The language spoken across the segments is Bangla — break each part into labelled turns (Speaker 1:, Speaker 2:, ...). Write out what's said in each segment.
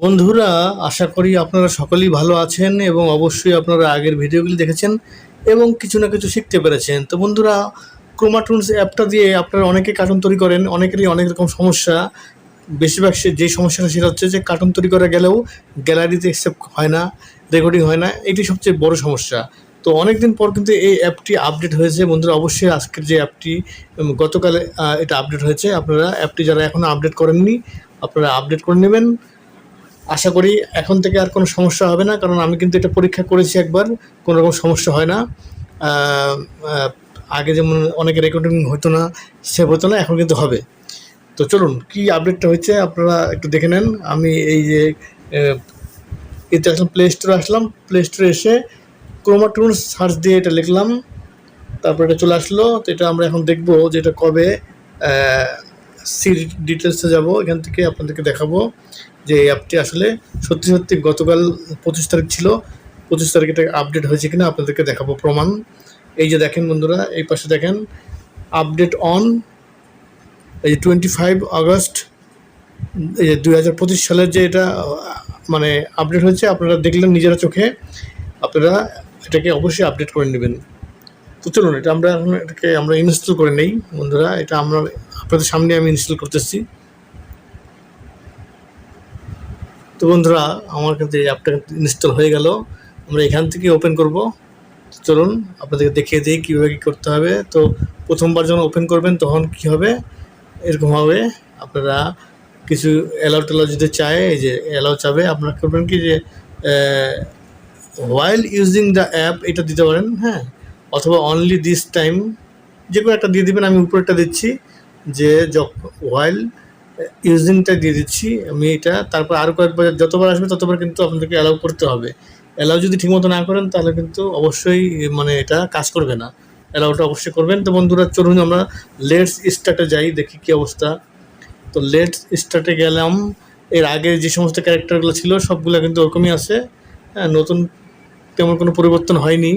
Speaker 1: বন্ধুরা, আশা করি আপনারা সকলেই ভালো আছেন এবং অবশ্যই আপনারা আগের ভিডিওগুলি দেখেছেন এবং কিছু না কিছু শিখতে পেরেছেন। তো বন্ধুরা, ক্রোমাটুনস অ্যাপটা দিয়ে আপনারা অনেকে কার্টুন তৈরি করেন, অনেকেরই অনেক রকম সমস্যা। বেশিরভাগ সে যে সমস্যাটা সেটা হচ্ছে যে কার্টুন তৈরি করা গেলেও গ্যালারিতে অ্যাকসেপ্ট হয় না রেকর্ডিং হয় না, এটি সবচেয়ে বড় সমস্যা। তো অনেক দিন পর কিন্তু এই অ্যাপটি আপডেট হয়েছে। বন্ধুরা, অবশ্যই আজকের যে অ্যাপটি গতকালে এটা আপডেট হয়েছে। আপনারা অ্যাপটি যারা এখনও আপডেট করেননি, আপনারা আপডেট করে নেবেন। আশা করি এখন থেকে আর কোনো সমস্যা হবে না, কারণ আমি কিন্তু এটা পরীক্ষা করেছি একবার, কোনো রকম সমস্যা হয় না। আগে যেমন অনেক রেকর্ডিং হতো না সেভ হতো না, এখন কিন্তু হবে। তো চলুন, কি আপডেটটা হয়েছে আপনারা একটু দেখে নেন। আমি এই যে এতে আসলাম প্লে স্টোরে আসলাম। প্লে স্টোরে এসে ক্রোমাটুন সার্চ দিয়ে এটা লিখলাম। তারপর এটা চলে আসলো। তো এটা আমরা এখন দেখব যে এটা কবে সি ডিটেলসে যাব, এখান থেকে আপনাদেরকে দেখাবো যে এই অ্যাপটি আসলে সত্যি সত্যি গতকাল পঁচিশ তারিখ ছিল। পঁচিশ তারিখ এটা আপডেট হয়েছে কিনা আপনাদেরকে দেখাবো প্রমাণ। এই যে দেখেন বন্ধুরা, এই পাশে দেখেন আপডেট অন এই যে টোয়েন্টি ফাইভ আগস্ট, এই যে দুই হাজার পঁচিশ সালের যে এটা মানে আপডেট হয়েছে, আপনারা দেখলেন নিজেরা চোখে, আপনারা এটাকে অবশ্যই আপডেট করে নেবেন। তো চলুন, এটা আমরা এটাকে আমরা ইনস্টল করে নেই, বন্ধুরা। এটা আমরা আপনাদের সামনে আমি ইনস্টল করতেছি। তো বন্ধুরা, আমার কিন্তু এই অ্যাপটা ইনস্টল হয়ে গেল। আমরা এখান থেকে ওপেন করব। চলুন, আপনাদেরকে দেখিয়ে দিই কীভাবে কী করতে হবে। তো প্রথমবার যখন ওপেন করবেন, তখন কী হবে? এরকম হবে। আপনারা কিছু অ্যালাউ টেলাউ যদি চায়, এই যে অ্যালাউ চাবে, আপনারা করবেন কি যে হোয়াইল ইউজিং দ্য অ্যাপ এটা দিতে পারেন হ্যাঁ। অথবা অনলি দিস টাইম যে কোনো একটা দিয়ে দিবেন, আমি উপরেরটা দিচ্ছি, যে হোয়াইল ইউজিংটা দিয়ে দিচ্ছি, আমি এটা, তারপর আরও কয়েকবার যতবার আসবে ততবার কিন্তু আপনাদেরকে অ্যালাউ করতে হবে। অ্যালাউ যদি ঠিকমতো না করেন, তাহলে কিন্তু অবশ্যই মানে এটা কাজ করবে না। অ্যালাউটা অবশ্যই করবেন। তো বন্ধুরা, চলুন আমরা লেটস স্টার্টে যাই, দেখি কী অবস্থা। তো লেটস স্টার্টে গেলাম। এর আগে যে সমস্ত ক্যারেক্টারগুলো ছিল, সবগুলো কিন্তু ওরকমই আছে। হ্যাঁ নতুন তেমন কোনো পরিবর্তন হয়নি।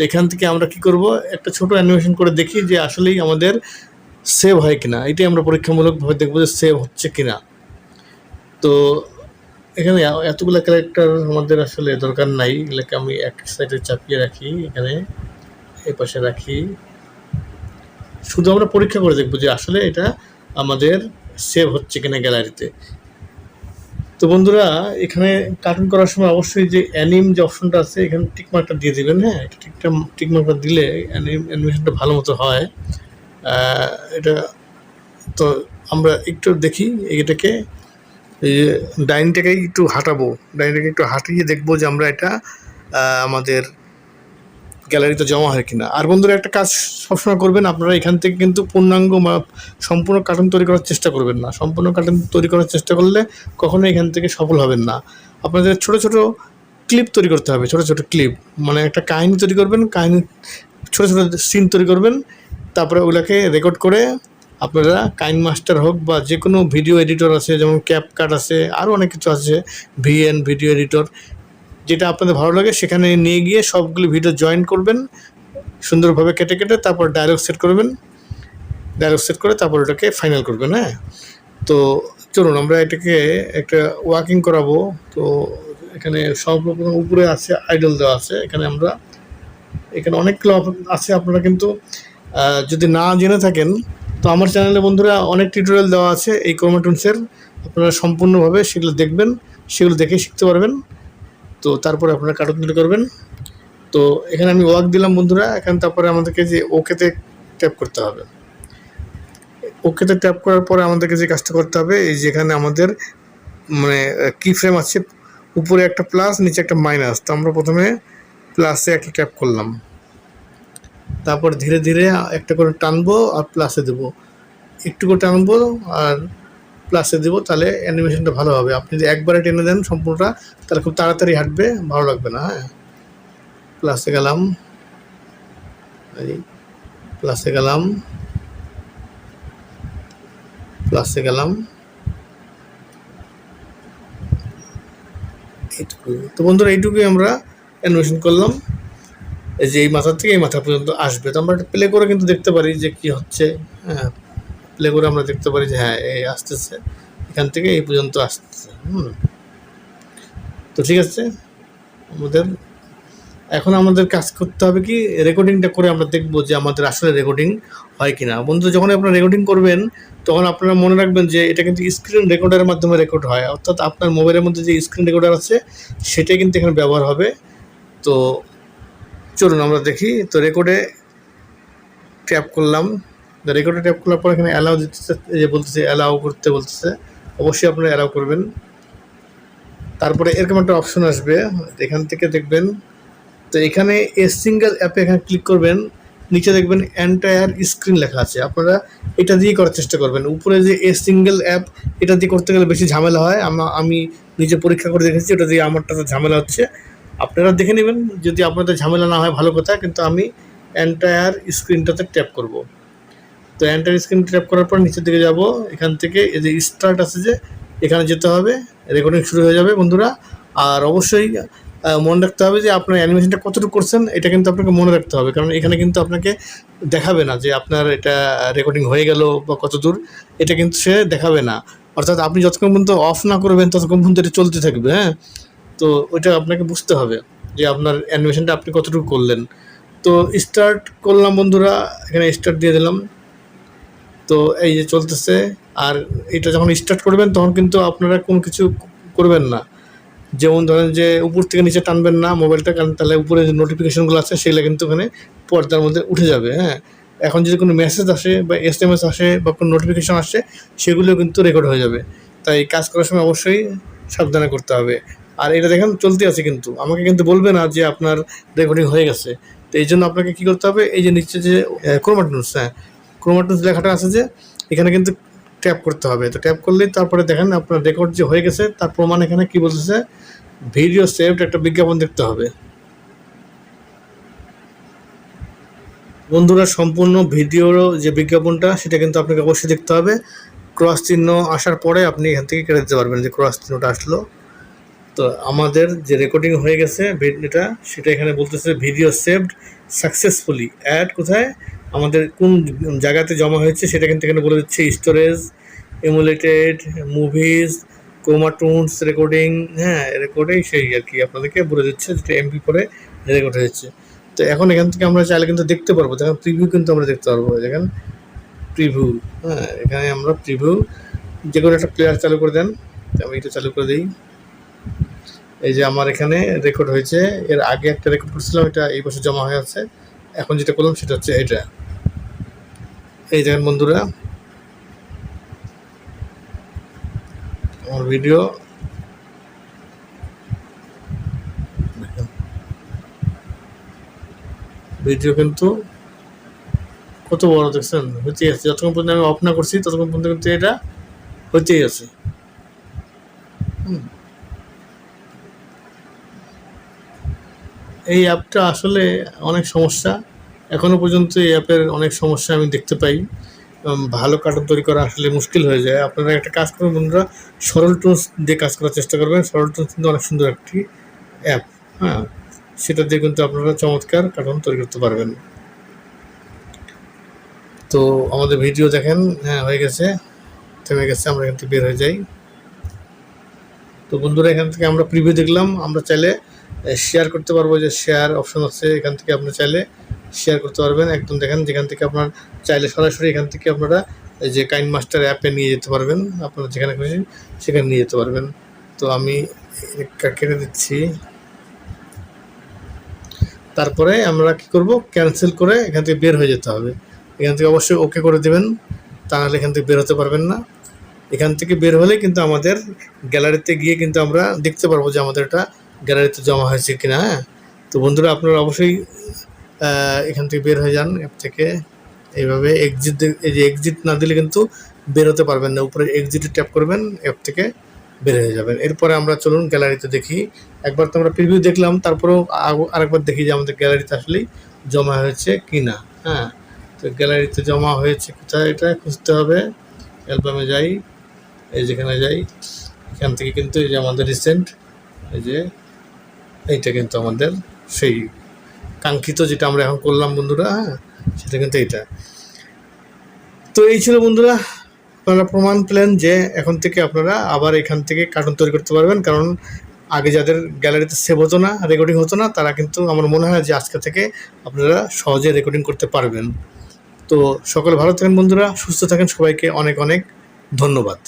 Speaker 1: তো এখান থেকে আমরা কি করব? একটা ছোট অ্যানিমেশন করে দেখি যে আসলেই আমাদের সেভ হয় কিনা। এটাই আমরা পরীক্ষামূলকভাবে দেখব যে সেভ হচ্ছে কিনা। তো এখানে এতগুলো ক্যারেক্টার আমাদের আসলে দরকার নাই। এগুলোকে আমি এক সাইডে চাপিয়ে রাখি, এখানে এই পাশে রাখি। শুধু আমরা পরীক্ষা করে দেখব যে আসলে এটা আমাদের সেভ হচ্ছে কিনা গ্যালারিতে তো বন্ধুরা, এখানে কার্টুন করার সময় অবশ্যই যে অ্যানিম যে অপশনটা আছে, এখানে টিকমার্কটা দিয়ে দেবেন হ্যাঁ? এটা টিকটা টিকমার্কটা দিলে অ্যানিম অ্যানিমেশনটা ভালো মতো হয়। এটা তো আমরা একটু দেখি এটাকে। ডাইনটাকে একটু হাঁটাবো, ডাইনটাকে একটু হাঁটিয়ে দেখব যে আমরা এটা আমাদের গ্যালারিতে জমা হয় কিনা। আর বন্ধুরা, একটা কাজ সবসময় করবেন, আপনারা এখান থেকে কিন্তু পূর্ণাঙ্গ বা সম্পূর্ণ কার্টুন তৈরি করার চেষ্টা করবেন না। সম্পূর্ণ কার্টুন তৈরি করার চেষ্টা করলে কখনোই এখান থেকে সফল হবেন না। আপনাদের ছোট ছোট ক্লিপ তৈরি করতে হবে, ছোট ছোট ক্লিপ মানে একটা কাহিনী তৈরি করবেন, কাহিনী, ছোট ছোট সিন তৈরি করবেন, তারপরে ওগুলোকে রেকর্ড করে আপনারা কাইন মাস্টার হোক বা যে কোনো ভিডিও এডিটর আছে, যেমন ক্যাপ ক্যাপকাট আছে আরও অনেক কিছু আছে ভিএন ভিডিও এডিটর যেটা আপনাদের ভালো লাগে সেখানে নিয়ে গিয়ে সবগুলি ভিডিও জয়েন করবেন, সুন্দরভাবে কেটে কেটে তারপর ডায়লগ সেট করবেন ডায়লগ সেট করে তারপর ওটাকে ফাইনাল করবেন হ্যাঁ? তো চলুন, আমরা এটাকে একটা ওয়াকিং করাবো। তো এখানে সর্বপ্রথম উপরে আছে আইডল দেওয়া আছে, এখানে আমরা, এখানে অনেকগুলো আছে আপনারা কিন্তু যদি না জেনে থাকেন, তো আমার চ্যানেলে বন্ধুরা অনেক টিউটোরিয়াল দেওয়া আছে এই ক্রোমাটুন্সের আপনারা সম্পূর্ণভাবে সেগুলো দেখবেন, সেগুলো দেখে শিখতে পারবেন। তো তারপরে আপনারা কার্টুন তৈরি করবেন। তো এখানে আমি ওয়াক দিলাম বন্ধুরা, এখানে তারপরে আমাদেরকে যে ওকেতে ট্যাপ করতে হবে। ওকেতে ট্যাপ করার পরে আমাদেরকে যে কাজটা করতে হবে, এই যেখানে আমাদের মানে কি ফ্রেম আছে, উপরে একটা প্লাস নিচে একটা মাইনাস তো আমরা প্রথমে প্লাসে একটা ট্যাপ করলাম। তারপর ধীরে ধীরে একটা করে টানবো আর প্লাসে দেবো। একটু করে টানবো আর প্লাসে দেবো, তাহলে অ্যানিমেশনটা ভালো হবে। আপনি যদি একবারে টেনে দেন সম্পূর্ণটা, তাহলে খুব তাড়াতাড়ি হাঁটবে, ভালো লাগবে না হ্যাঁ? প্লাসে গেলাম। এই প্লাসে গেলাম। প্লাসে গেলাম। এইটুকু তো বন্ধুরা, এইটুকুই আমরা অ্যানিমেশন করলাম। এই যে এই মাথা থেকে এই মাথা পর্যন্ত আসবে। তো আমরা প্লে করে কিন্তু দেখতে পারি যে কি হচ্ছে হ্যাঁ। প্লে করে আমরা দেখতে পারি যে হ্যাঁ এই আসতেছে। এখান থেকে এই পর্যন্ত আসতেছে, হুম। তো ঠিক আছে, আমাদের এখন আমাদের কাজ করতে হবে কি রেকর্ডিংটা করে আমরা দেখব যে আমাদের আসলে রেকর্ডিং হয় কি না বন্ধু যখন আপনারা রেকর্ডিং করবেন, তখন আপনারা মনে রাখবেন যে এটা কিন্তু স্ক্রিন রেকর্ডারের মাধ্যমে রেকর্ড হয়। অর্থাৎ আপনার মোবাইলের মধ্যে যে স্ক্রিন রেকর্ডার আছে, সেটাই কিন্তু এখানে ব্যবহার হবে। তো চলুন আমরা দেখি। তো রেকর্ডে ট্যাপ করলাম। রেকর্ডে ট্যাপ করার পর এখানে অ্যালাউ দিতেছে যে বলতেছে অ্যালাউ করতে বলতেছে, অবশ্যই আপনারা অ্যালাউ করবেন। তারপরে এরকম একটা অপশন আসবে, এখান থেকে দেখবেন। তো এখানে এ সিঙ্গেল অ্যাপে এখানে ক্লিক করবেন, নিচে দেখবেন এন্টায়ার স্ক্রিন লেখা আছে। আপনারা এটা দিয়ে করার চেষ্টা করবেন। উপরে যে এ সিঙ্গেল অ্যাপ এটা দিয়ে করতে গেলে বেশি ঝামেলা হয়। আমি নিজে পরীক্ষা করে দেখেছি, ওটা দিয়ে আমারটা তো ঝামেলা হচ্ছে। আপনারা দেখে নেবেন, যদি আপনাদের ঝামেলা না হয়, ভালো কথা, কিন্তু আমি এন্টায়ার স্ক্রিনটাতে ট্যাপ করব। তো এন্টায়ার স্ক্রিন ট্যাপ করার পর নিচের দিকে যাব। এখান থেকে এই যে স্টার্ট আছে যে, এখানে যেতে হবে। রেকর্ডিং শুরু হয়ে যাবে বন্ধুরা। আর অবশ্যই মনে রাখতে হবে যে আপনার অ্যানিমেশনটা কতটুকু করছেন, এটা কিন্তু আপনাকে মনে রাখতে হবে। কারণ এখানে কিন্তু আপনাকে দেখাবে না যে আপনার এটা রেকর্ডিং হয়ে গেল বা কত দূর। এটা কিন্তু সে দেখাবে না। অর্থাৎ আপনি যতক্ষণ পর্যন্ত অফ না করবেন, ততক্ষণ পর্যন্ত এটা চলতে থাকবে হ্যাঁ? তো ওইটা আপনাকে বুঝতে হবে যে আপনার অ্যানিমেশনটা আপনি কতটুকু করলেন। তো স্টার্ট করলাম বন্ধুরা। এখানে স্টার্ট দিয়ে দিলাম। তো এই যে চলতেছে, আর এটা যখন স্টার্ট করবেন, তখন কিন্তু আপনারা কোনো কিছু করবেন না। যেমন ধরেন যে উপর থেকে নিচে টানবেন না, মোবাইলটা, কারণ তাহলে উপরে যে নোটিফিকেশনগুলো আছে, সেগুলো কিন্তু ওখানে পর্দার মধ্যে উঠে যাবে হ্যাঁ। এখন যদি কোনো মেসেজ আসে বা এস এম এস আসে বা কোনো নোটিফিকেশন আসে, সেগুলো কিন্তু রেকর্ড হয়ে যাবে। তাই কাজ করার সময় অবশ্যই সাবধানে করতে হবে। আর এটা দেখেন, চলতে আছে কিন্তু। আমাকে কিন্তু বলবে না যে আপনার রেকর্ডিং হয়ে গেছে। তো এই জন্য আপনাকে কী করতে হবে, এই যে নিচে যে ক্রোমাটুন্স হ্যাঁ ক্রোমাটুন্স লেখাটা আছে যে এখানে কিন্তু ট্যাপ করতে হবে। তো ট্যাপ করলেই তারপরে দেখেন আপনার রেকর্ড যে হয়ে গেছে, তার প্রমাণ এখানে কি বলতেছে? ভিডিও সেভড একটা বিজ্ঞাপন দেখতে হবে। বন্ধুরা, সম্পূর্ণ ভিডিওর যে বিজ্ঞাপনটা, সেটা কিন্তু আপনাকে অবশ্যই দেখতে হবে। ক্রস চিহ্ন আসার পরে আপনি এখান থেকে কেটে দিতে পারবেন যে ক্রস চিহ্নটা আসলো। তো আমাদের যে রেকর্ডিং হয়ে গেছে এটা সেটা এখানে বলতেছে ভিডিও সেভড সাকসেসফুলি অ্যাড কোথায়? আমাদের কোন জায়গাতে জমা হয়েছে সেটা কিন্তু এখানে বলে দিচ্ছে। স্টোরেজ এমুলেটেড মুভিজ ক্রোমাটুনস রেকর্ডিং হ্যাঁ রেকর্ডিং সেই আর কি আপনাদেরকে বলে দিচ্ছে, যেটা এমপি করে রেকর্ড হয়েছে তো এখন এখান থেকে আমরা চাইলে কিন্তু দেখতে পারব। দেখেন প্রিভিউ কিন্তু আমরা দেখতে পারব। দেখেন প্রিভিউ হ্যাঁ এখানে আমরা প্রিভিউ যে কোনো একটা প্লেয়ার চালু করে দেন। আমি এটা চালু করে দিই। এই যে আমার এখানে রেকর্ড হয়েছে। এর আগে একটা রেকর্ড করছিলাম, এটা এই বছর জমা হয়ে আছে। এখন যেটা করলাম সেটা হচ্ছে এটা। এই দেখেন বন্ধুরা। আমার ভিডিও ভিডিও কিন্তু কত বড় দেখছেন? হইতেই আছে। যতক্ষণ পর্যন্ত আমি অফ না করছি, ততক্ষণ পর্যন্ত কিন্তু এটা হইতেই আছে। এই অ্যাপটা আসলে অনেক সমস্যা। এখনও পর্যন্ত এই অ্যাপের অনেক সমস্যা আমি দেখতে পাই। ভালো কার্টুন তৈরি করা আসলে মুশকিল হয়ে যায়। আপনারা একটা কাজ করবেন বন্ধুরা, সরল টুলস দিয়ে কাজ করার চেষ্টা করবেন। সরল টুলস কিন্তু অনেক সুন্দর একটি অ্যাপ হ্যাঁ? সেটা দিয়ে কিন্তু আপনারা চমৎকার কার্টুন তৈরি করতে পারবেন। তো আমাদের ভিডিও দেখেন হ্যাঁ হয়ে গেছে, থেমে গেছে, আমরা এখান থেকে বের হয়ে যাই। তো বন্ধুরা, এখান থেকে আমরা প্রিভিউ দেখলাম। আমরা চাইলে শেয়ার করতে পারব যে শেয়ার অপশন আছে। এখান থেকে আপনি চাইলে শেয়ার করতে পারবেন। একদম দেখেন, যেখান থেকে আপনার চাইলে সরাসরি এখান থেকে আপনারা যে কাইন মাস্টার অ্যাপে নিয়ে যেতে পারবেন। আপনারা যেখানে খুশি সেখানে নিয়ে যেতে পারবেন। তো আমি কেটে দিচ্ছি। তারপরে আমরা কি করব? ক্যান্সেল করে এখান থেকে বের হয়ে যেতে হবে। এখান থেকে অবশ্যই ওকে করে দেবেন। তা নাহলে এখান থেকে বের হতে পারবেন না। এখান থেকে বের হলে কিন্তু আমাদের গ্যালারিতে গিয়ে কিন্তু আমরা দেখতে পারব যে আমাদের এটা গ্যালারিতে জমা হয়েছে কিনা হ্যাঁ? তো বন্ধুরা, আপনারা অবশ্যই এখান থেকে বের হয়ে যান অ্যাপ থেকে। এইভাবে এক্সিট এই যে এক্সিট না দিলে কিন্তু বের হতে পারবেন না। উপরে এক্সিটে ট্যাপ করবেন অ্যাপ থেকে বের হয়ে যাবেন। এরপরে আমরা চলুন গ্যালারিতে দেখি। একবার তো আমরা প্রিভিউ দেখলাম, তারপরেও আরেকবার দেখি যে আমাদের গ্যালারিতে আসলেই জমা হয়েছে কি না হ্যাঁ তো গ্যালারিতে জমা হয়েছে কোথায়? এটা খুঁজতে হবে। অ্যালবামে যাই, এই যেখানে যাই, এখান থেকে কিন্তু এই যে আমাদের রিসেন্ট এই যে এইটা কিন্তু আমাদের সেই কাঙ্ক্ষিত যেটা আমরা এখন করলাম বন্ধুরা হ্যাঁ সেটা কিন্তু এইটা। তো এই ছিল বন্ধুরা, আপনারা প্রমাণ পেলেন যে এখন থেকে আপনারা আবার এখান থেকে কার্টুন তৈরি করতে পারবেন, কারণ আগে যাদের গ্যালারিতে সেভ হতো না রেকর্ডিং হতো না, তারা কিন্তু আমার মনে হয় যে আজকে থেকে আপনারা সহজে রেকর্ডিং করতে পারবেন। তো সকলে ভালো থাকেন বন্ধুরা, সুস্থ থাকেন, সবাইকে অনেক অনেক ধন্যবাদ।